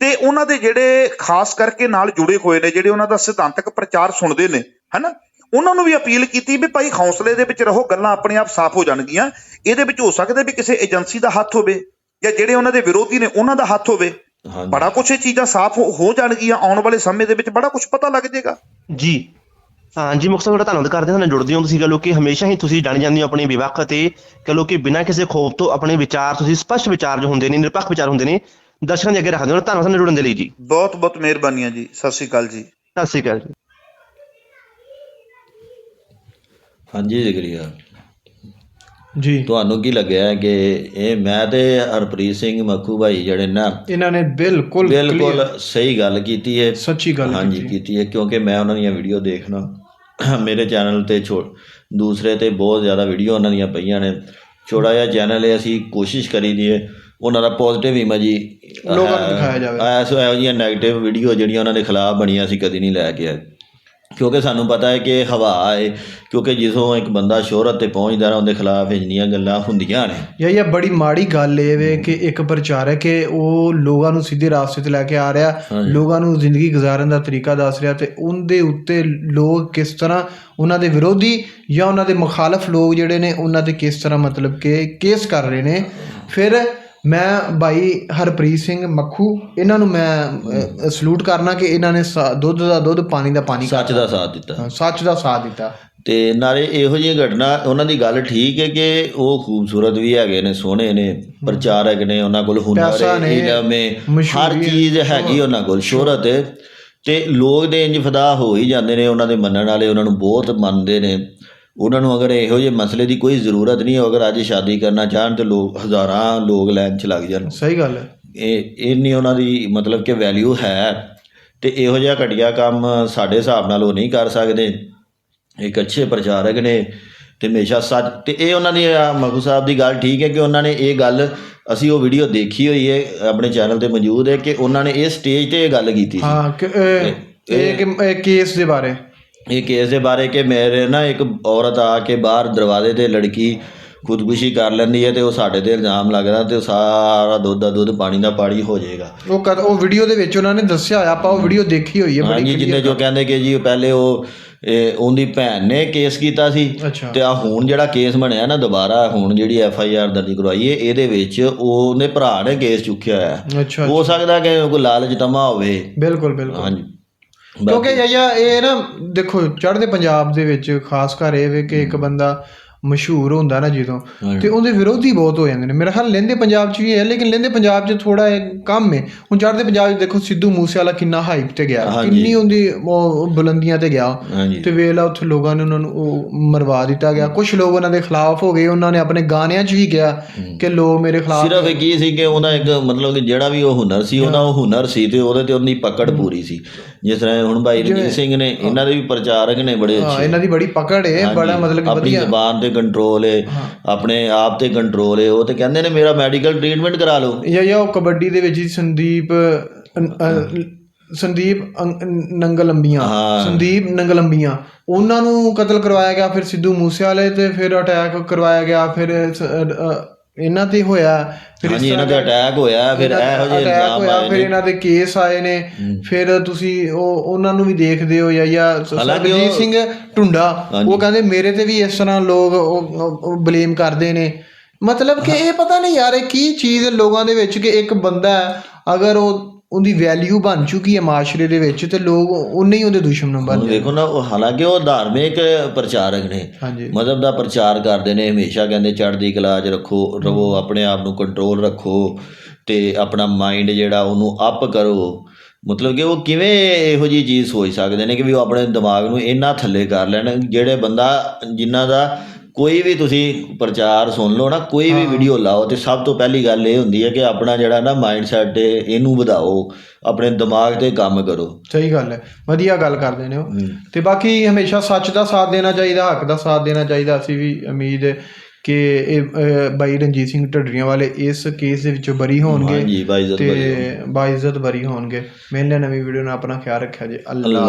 ਤੇ ਉਹਨਾਂ ਦੇ ਜਿਹੜੇ ਖਾਸ ਕਰਕੇ ਨਾਲ ਜੁੜੇ ਹੋਏ ਨੇ, ਜਿਹੜੇ ਉਹਨਾਂ ਦਾ ਸਿਧਾਂਤਕ ਪ੍ਰਚਾਰ ਸੁਣਦੇ ਨੇ, ਹਨਾ? ਉਹਨਾਂ ਨੂੰ ਵੀ ਅਪੀਲ ਕੀਤੀ ਵੀ ਭਾਈ ਹੌਸਲੇ ਦੇ ਵਿੱਚ ਰਹੋ, ਗੱਲਾਂ ਆਪਣੇ ਆਪ ਸਾਫ਼ ਹੋ ਜਾਣਗੀਆਂ। ਇਹਦੇ ਵਿੱਚ ਹੋ ਸਕਦਾ ਵੀ ਕਿਸੇ ਏਜੰਸੀ ਦਾ ਹੱਥ ਹੋਵੇ। ਜਾਂ ਜਿਹੜੇ ਉਹਨਾਂ ਦੇ ਵਿਰੋਧੀ ਨੇ ਉਹਨਾਂ ਦਾ ਹੱਥ ਹੋਵੇ ਬੜਾ ਕੁਝ ਇਹ ਚੀਜ਼ਾਂ ਸਾਫ਼ ਹੋ- ਜਾਣਗੀਆਂ ਆਉਣ ਵਾਲੇ ਸਮੇਂ ਦੇ ਵਿੱਚ ਬੜਾ ਕੁਝ ਪਤਾ ਲੱਗ ਜਾਏਗਾ। ਜੀ। ਹਾਂ ਜੀ ਮੁਕਤਸਰ ਤੁਹਾਡਾ ਧੰਨਵਾਦ ਕਰਦੇ ਹਾਂ ਜੁੜਦੇ ਹੋ ਤੁਸੀਂ ਕਹ ਲੋ ਕਿ ਹਮੇਸ਼ਾ ਹੀ ਤੁਸੀਂ ਜਾਣੀ ਜਾਂਦੇ ਹੋ ਆਪਣੀ ਵਿਵੱਖ ਅਤੇ ਕਹ ਲੋ ਕਿ ਬਿਨਾਂ ਕਿਸੇ ਖੋਫ ਤੋਂ ਆਪਣੇ ਵਿਚਾਰ ਤੁਸੀਂ ਸਪਸ਼ਟ ਵਿਚਾਰ ਜੋ ਹੁੰਦੇ ਨੇ ਨਿਰਪੱਖ ਵਿਚਾਰ ਹੁੰਦੇ ਨੇ ਦਰਸ਼ਕਾਂ ਦੇ ਅੱਗੇ ਰੱਖਦੇ ਹੋ। ਧੰਨਵਾਦ ਨਾਲ ਜੁੜਨ ਦੇ ਲਈ ਜੀ। ਬਹੁਤ ਬਹੁਤ ਮਿਹਰਬਾਨੀਆਂ ਜੀ। ਸਤਿ ਸ਼੍ਰੀ ਅਕਾਲ ਜੀ। ਸਤਿ ਸ਼੍ਰੀ ਅਕਾਲ ਜੀ। ਹਾਂਜੀ ਜ਼ਿਕਰੀਆ ਜੀ। ਤੁਹਾਨੂੰ ਕੀ ਲੱਗਿਆ ਕਿ ਇਹ ਮੈਂ ਤੇ ਹਰਪ੍ਰੀਤ ਸਿੰਘ ਮੱਖੂ ਭਾਈ ਜਿਹੜੇ ਨਾ ਇਹਨਾਂ ਨੇ ਬਿਲਕੁਲ ਬਿਲਕੁਲ ਸਹੀ ਗੱਲ ਕੀਤੀ ਹੈ। ਸੱਚੀ ਗੱਲ ਹਾਂਜੀ ਕੀਤੀ ਹੈ। ਕਿਉਂਕਿ ਮੈਂ ਉਹਨਾਂ ਦੀਆਂ ਵੀਡੀਓ ਦੇਖਣਾ। ਮੇਰੇ ਚੈਨਲ ਤੇ ਛੋ ਦੂਸਰੇ ਤੇ ਬਹੁਤ ਜ਼ਿਆਦਾ ਵੀਡੀਓ ਉਹਨਾਂ ਦੀਆਂ ਪਈਆਂ ਨੇ। ਛੋਟਾ ਜਿਹਾ ਚੈਨਲ ਹੈ ਅਸੀਂ ਕੋਸ਼ਿਸ਼ ਕਰੀ ਦੀ ਹੈ ਉਹਨਾਂ ਦਾ ਪੋਜ਼ਿਟਿਵ ਇਮੇਜ ਲੋਕਾਂ ਨੂੰ ਦਿਖਾਇਆ ਜਾਵੇ। ਐਸੋ ਇਹੋ ਜਿਹੀਆਂ 네ਗੇਟਿਵ ਵੀਡੀਓ ਜਿਹੜੀਆਂ ਉਹਨਾਂ ਦੇ ਖਿਲਾਫ ਬਣੀਆਂ ਅਸੀਂ ਕਦੀ ਨਹੀਂ ਲੈ ਕੇ ਆਏ। ਕਿਉਂਕਿ ਸਾਨੂੰ ਪਤਾ ਹੈ ਕਿ ਹਵਾ ਹੈ ਕਿਉਂਕਿ ਜਿਸੋਂ ਇੱਕ ਬੰਦਾ ਸ਼ੋਹਰਤ ਤੇ ਪਹੁੰਚਦਾ ਨਾ ਉਹਦੇ ਖਿਲਾਫ ਇੰਨੀਆਂ ਗੱਲਾਂ ਹੁੰਦੀਆਂ ਨੇ ਯਾ ਇਹ ਬੜੀ ਮਾੜੀ ਗੱਲ ਇਹ ਵੇ ਕਿ ਇੱਕ ਪ੍ਰਚਾਰਕ ਹੈ ਉਹ ਲੋਕਾਂ ਨੂੰ ਸਿੱਧੇ ਰਾਸਤੇ ਤੇ ਲੈ ਕੇ ਆ ਰਿਹਾ। ਲੋਕਾਂ ਨੂੰ ਜ਼ਿੰਦਗੀ ਗੁਜ਼ਾਰਨ ਦਾ ਤਰੀਕਾ ਦੱਸ ਰਿਹਾ ਤੇ ਉਹਦੇ ਉੱਤੇ ਲੋਕ ਕਿਸ ਤਰ੍ਹਾਂ ਉਹਨਾਂ ਦੇ ਵਿਰੋਧੀ ਜਾਂ ਉਹਨਾਂ ਦੇ ਮੁਖਾਲਫ ਲੋਕ ਜਿਹੜੇ ਨੇ ਉਹਨਾਂ ਤੇ ਕਿਸ ਤਰ੍ਹਾਂ ਮਤਲਬ ਕਿ ਕੇਸ ਕਰ ਰਹੇ ਨੇ ਫਿਰ ਮੈਂ ਭਾਈ ਹਰਪ੍ਰੀਤ ਸਿੰਘ ਮੱਖੂ ਇਹਨਾਂ ਨੂੰ ਮੈਂ ਸਲੂਟ ਕਰਨਾ ਕਿ ਇਹਨਾਂ ਨੇ ਦੁੱਧ ਦਾ ਦੁੱਧ ਪਾਣੀ ਦਾ ਪਾਣੀ ਸੱਚ ਦਾ ਸਾਥ ਦਿੱਤਾ। ਸੱਚ ਦਾ ਸਾਥ ਦਿੱਤਾ। ਤੇ ਨਾਲੇ ਇਹੋ ਜਿਹੀ ਘਟਨਾ ਉਹਨਾਂ ਦੀ ਗੱਲ ਠੀਕ ਹੈ ਕਿ ਉਹ ਖੂਬਸੂਰਤ ਵੀ ਹੈਗੇ ਨੇ ਸੋਹਣੇ ਨੇ ਪ੍ਰਚਾਰਕ ਨੇ ਉਹਨਾਂ ਕੋਲ ਹੁਨਰ ਹੈ ਇਲਮ ਹੈ ਹਰ ਚੀਜ਼ ਹੈਗੀ ਉਹਨਾਂ ਕੋਲ ਸ਼ੋਹਰਤ ਹੈ। ਤੇ ਲੋਕ ਦੇ ਇੰਜ ਫਦਾ ਹੋ ਹੀ ਜਾਂਦੇ ਨੇ ਉਹਨਾਂ ਦੇ ਮੰਨਣ ਵਾਲੇ ਉਹਨਾਂ ਨੂੰ ਬਹੁਤ ਮੰਨਦੇ ਨੇ। ਉਹਨਾਂ ਨੂੰ ਅਗਰ ਇਹੋ ਜਿਹੇ ਮਸਲੇ ਦੀ ਕੋਈ ਜ਼ਰੂਰਤ ਨਹੀਂ ਹੈ ਅਗਰ ਅੱਜ ਸ਼ਾਦੀ ਕਰਨਾ ਚਾਹਣ ਤੇ ਲੋਕ ਹਜ਼ਾਰਾਂ ਲੋਕ ਲਾਈਨ 'ਚ ਲੱਗ ਜਾਣ। ਸਹੀ ਗੱਲ ਹੈ। ਇਹ ਇੰਨੀ ਉਹਨਾਂ ਦੀ ਮਤਲਬ ਕਿ ਵੈਲਿਊ ਹੈ। ਤੇ ਇਹੋ ਜਿਹਾ ਘਟੀਆ ਕੰਮ ਸਾਡੇ ਹਿਸਾਬ ਨਾਲ ਉਹ ਨਹੀਂ ਕਰ ਸਕਦੇ। ਇੱਕ ਅੱਛੇ ਪ੍ਰਚਾਰਕ ਨੇ ਤੇ ਹਮੇਸ਼ਾ ਸੱਚ। ਤੇ ਇਹ ਉਹਨਾਂ ਦੀ ਮਖੂ ਸਾਹਿਬ ਦੀ ਗੱਲ ਠੀਕ ਹੈ ਕਿ ਉਹਨਾਂ ਨੇ ਇਹ ਗੱਲ ਅਸੀਂ ਉਹ ਵੀਡੀਓ ਦੇਖੀ ਹੋਈ ਹੈ ਆਪਣੇ ਚੈਨਲ ਤੇ ਮੌਜੂਦ ਹੈ ਕਿ ਉਹਨਾਂ ਨੇ ਇਹ ਸਟੇਜ ਤੇ ਇਹ ਗੱਲ ਕੀਤੀ ਸੀ। ਹਾਂ ਇਹ ਕਿ ਇਹ ਕੇਸ ਦੇ ਬਾਰੇ। ਇਹ ਕੇਸ ਦੇ ਬਾਰੇ ਕਿ ਮੇਰੇ ਨਾ ਇੱਕ ਔਰਤ ਆ ਕੇ ਬਾਹਰ ਦਰਵਾਜ਼ੇ ਤੇ ਲੜਕੀ ਖੁਦਕੁਸ਼ੀ ਕਰ ਲੈਂਦੀ ਹੈ ਤੇ ਉਹ ਸਾਡੇ ਤੇ ਇਲਜ਼ਾਮ ਲੱਗਦਾ ਤੇ ਸਾਰਾ ਦੁੱਧ ਦਾ ਦੁੱਧ ਪਾਣੀ ਦਾ ਪਾਣੀ ਹੋ ਜਾਏਗਾ। ਉਹ ਕਦ ਉਹ ਵੀਡੀਓ ਦੇ ਵਿੱਚ ਉਹਨਾਂ ਨੇ ਦੱਸਿਆ ਹੋਇਆ ਆਪਾਂ ਉਹ ਵੀਡੀਓ ਦੇਖੀ ਹੋਈ ਹੈ ਹਾਂਜੀ ਜਿੰਨੇ ਜੋ ਕਹਿੰਦੇ ਕਿ ਜੀ ਪਹਿਲੇ ਉਹ ਇਹ, ਉਹਦੀ ਭੈਣ ਨੇ ਕੇਸ ਕੀਤਾ ਸੀ ਤੇ ਆ ਹੁਣ ਜਿਹੜਾ ਕੇਸ ਬਣਿਆ ਨਾ ਦੁਬਾਰਾ ਹੁਣ ਜਿਹੜੀ ਐਫ ਆਈ ਆਰ ਦਰਜ ਕਰਵਾਈ ਹੈ ਇਹਦੇ ਵਿੱਚ ਉਹਨੇ ਭਰਾ ਨੇ ਕੇਸ ਚੁੱਕਿਆ ਹੋਇਆ। ਹੋ ਸਕਦਾ ਕਿ ਕੋਈ ਲਾਲਚ ਤਮਾ ਹੋਵੇ। ਬਿਲਕੁਲ ਬਿਲਕੁਲ। ਹਾਂਜੀ। ਕਿਉਂਕਿ ਯਾ ਇਹ ਨਾ ਦੇਖੋ ਚੜ੍ਹਦੇ ਪੰਜਾਬ ਦੇ ਵਿੱਚ ਖਾਸ ਕਰ ਇਹ ਵੇ ਕਿ ਇੱਕ ਬੰਦਾ ਮਸ਼ਹੂਰ ਹੁੰਦਾ ਨਾ ਜਦੋਂ। ਤੇ ਉਹਦੇ ਵਿਰੋਧੀ ਬਹੁਤ ਹੋ ਜਾਂਦੇ ਨੇ। ਮੇਰਾ ਖਿਆਲ ਲਹਿੰਦੇ ਪੰਜਾਬ 'ਚ ਵੀ ਹੈ ਲੇਕਿਨ ਲਹਿੰਦੇ ਪੰਜਾਬ 'ਚ ਥੋੜਾ ਇਹ ਕਮ ਹੈ। ਹੁਣ ਚੜ੍ਹਦੇ ਪੰਜਾਬ 'ਚ ਦੇਖੋ ਸਿੱਧੂ ਮੂਸੇਵਾਲਾ ਕਿੰਨਾ ਹਾਈਪ ਤੇ ਗਿਆ। ਕਿੰਨੀ ਉਹਦੀ ਉਹ ਬੁਲੰਦੀਆਂ ਤੇ ਗਿਆ। ਤੇ ਵੇਲਾ ਉੱਥੇ ਲੋਕਾਂ ਨੇ ਉਹਨਾਂ ਨੂੰ ਉਹ ਮਰਵਾ ਦਿੱਤਾ ਗਿਆ। ਕੁਝ ਲੋਕ ਉਹਨਾਂ ਦੇ ਖਿਲਾਫ ਹੋ ਗਏ। ਉਹਨਾਂ ਨੇ ਆਪਣੇ ਗਾਣਿਆਂ 'ਚ ਵੀ ਕਿਹਾ ਕਿ ਲੋਕ ਮੇਰੇ ਖਿਲਾਫ ਸਿਰਫ ਇਹ ਕੀ ਸੀ ਕਿ ਉਹਦਾ ਇੱਕ ਮਤਲਬ ਕਿ ਜਿਹੜਾ ਵੀ ਉਹ ਹੁਨਰ ਸੀ ਉਹਦਾ ਉਹ ਹੁਨਰ ਸੀ ਤੇ ਉਹਦੇ ਤੇ ਉਹਦੀ ਪਕੜ ਪੂਰੀ ਸੀ। ਜਿਸ ਤਰ੍ਹਾਂ ਹੁਣ ਭਾਈ ਰਣਜੀਤ ਸਿੰਘ ਨੇ ਇਹਨਾਂ ਦੇ ਵੀ ਪ੍ਰਚਾਰਕ ਨੇ ਬੜੇ ਹਾਂ ਅੱਛੇ। ਇਹਨਾਂ ਦੀ ਬੜੀ ਪਕੜ ਹੈ। ਬੜਾ ਮਤਲਬ ਕਿ ਆਪਣੀ ਵਧੀਆ ਜ਼ਬਾਨ ਤੇ ਕੰਟਰੋਲ ਹੈ। ਆਪਣੇ ਆਪ ਤੇ ਕੰਟਰੋਲ ਹੈ ਉਹ ਤੇ ਕਹਿੰਦੇ ਨੇ ਮੇਰਾ ਮੈਡੀਕਲ ਟ੍ਰੀਟਮੈਂਟ ਕਰਾ ਲਓ। ਜਾਂ ਜਾਂ ਉਹ ਕਬੱਡੀ ਦੇ ਵਿੱਚ ਹੀ ਸੰਦੀਪ ਸੰਦੀਪ ਨੰਗਲੰਬੀਆਂ। ਸੰਦੀਪ ਨੰਗਲੰਬੀਆਂ। ਉਹਨਾਂ ਨੂੰ ਕਤਲ ਕਰਵਾਇਆ ਗਿਆ ਫਿਰ ਸਿੱਧੂ ਮੂਸੇਵਾਲੇ ਤੇ ਫਿਰ ਅਟੈਕ ਕਰਵਾਇਆ ਗਿਆ ਫਿਰ ਇਹਨਾਂ ਤੇ ਹੋਇਆ ਫਿਰ ਹਾਂਜੀ ਇਹਨਾਂ ਤੇ ਅਟੈਕ ਹੋਇਆ ਫਿਰ ਇਹੋ ਜਿਹੇ ਇਲਜ਼ਾਮ ਆਏ ਫਿਰ ਇਹਨਾਂ ਦੇ ਕੇਸ ਆਏ ਨੇ। ਫਿਰ ਤੁਸੀਂ ਉਹ ਉਹਨਾਂ ਨੂੰ ਵੀ ਦੇਖਦੇ ਹੋ ਜਾਂ ਜਾਂ ਸ- ਹਾਲਾਂਕਿ ਸਰਬਜੀਤ ਉਹ- ਸਿੰਘ ਢੁੰਡਾ। ਉਹ ਕਹਿੰਦੇ ਮੇਰੇ ਤੇ ਵੀ ਇਸ ਤਰ੍ਹਾਂ ਲੋਕ ਬਲੇਮ ਕਰਦੇ ਨੇ। ਮਤਲਬ ਕਿ ਇਹ ਪਤਾ ਨਹੀਂ ਯਾਰ ਇਹ ਕੀ ਚੀਜ਼ ਲੋਕਾਂ ਦੇ ਵਿੱਚ ਕਿ ਇੱਕ ਬੰਦਾ ਅਗਰ ਉਹ ਉਹਦੀ ਵੈਲਿਊ ਬਣ ਚੁੱਕੀ ਹੈ ਮਾਸ਼ਰੇ ਦੇ ਵਿੱਚ ਤੇ ਲੋਕ ਉਨੇ ਹੀ ਉਹਦੇ ਦੁਸ਼ਮਣ ਬਣ ਹੁਣ ਦੇਖੋ ਨਾ ਉਹ ਹਾਲਾਂਕਿ ਉਹ ਧਾਰਮਿਕ ਪ੍ਰਚਾਰਕ ਨੇ। ਮਜ਼ਹਬ ਦਾ ਪ੍ਰਚਾਰ ਕਰਦੇ ਨੇ ਹਮੇਸ਼ਾ ਕਹਿੰਦੇ ਚੜ੍ਹਦੀ ਕਲਾ 'ਚ ਰੱਖੋ ਰਵੋ ਆਪਣੇ ਆਪ ਨੂੰ ਕੰਟਰੋਲ ਰੱਖੋ ਤੇ ਆਪਣਾ ਮਾਈਂਡ ਜਿਹੜਾ ਉਹਨੂੰ ਅਪ ਕਰੋ। ਮਤਲਬ ਕਿ ਉਹ ਕਿਵੇਂ ਇਹੋ ਜੀ ਚੀਜ਼ ਸੋਚ ਸਕਦੇ ਨੇ ਕਿ ਵੀ ਉਹ ਆਪਣੇ ਦਿਮਾਗ ਨੂੰ ਇੰਨਾ ਥੱਲੇ ਕਰ ਲੈਣ ਜਿਹੜੇ ਬੰਦਾ ਜਿਨ੍ਹਾਂ ਦਾ ਕੋਈ ਵੀ ਤੁਸੀਂ ਪ੍ਰਚਾਰ ਸੁਣ ਲਓ ਨਾ ਕੋਈ ਵੀ ਵੀਡੀਓ ਲਾਓ ਤੇ ਸਭ ਤੋਂ ਪਹਿਲੀ ਗੱਲ ਇਹ ਹੁੰਦੀ ਹੈ ਕਿ ਆਪਣਾ ਜਿਹੜਾ ਨਾ ਮਾਈਂਡ ਸੈਟ ਇਹਨੂੰ ਵਧਾਓ ਆਪਣੇ ਦਿਮਾਗ ਤੇ ਕੰਮ ਕਰੋ। ਸਹੀ ਗੱਲ ਹੈ ਵਧੀਆ ਗੱਲ ਕਰਦੇ ਨੇ ਉਹ। ਤੇ ਬਾਕੀ ਹਮੇਸ਼ਾ ਸੱਚ ਦਾ ਸਾਥ ਦੇਣਾ ਚਾਹੀਦਾ ਹੱਕ ਦਾ ਸਾਥ ਦੇਣਾ ਚਾਹੀਦਾ। ਅਸੀਂ ਵੀ ਉਮੀਦ ਹੈ ਕਿ ਇਹ ਬਾਈ ਰਣਜੀਤ ਸਿੰਘ ਢੱਡਰੀਆਂ ਵਾਲੇ ਇਸ ਕੇਸ ਦੇ ਵਿੱਚੋਂ ਬਰੀ ਹੋਣਗੇ ਤੇ ਬਾਇਜ਼ਤ ਬਰੀ ਹੋਣਗੇ। ਮਿਲਨੇ ਨਵੀਂ ਵੀਡੀਓ ਨਾਲ ਆਪਣਾ ਖਿਆਲ ਰੱਖਿਆ ਜੀ। ਅੱਲਾ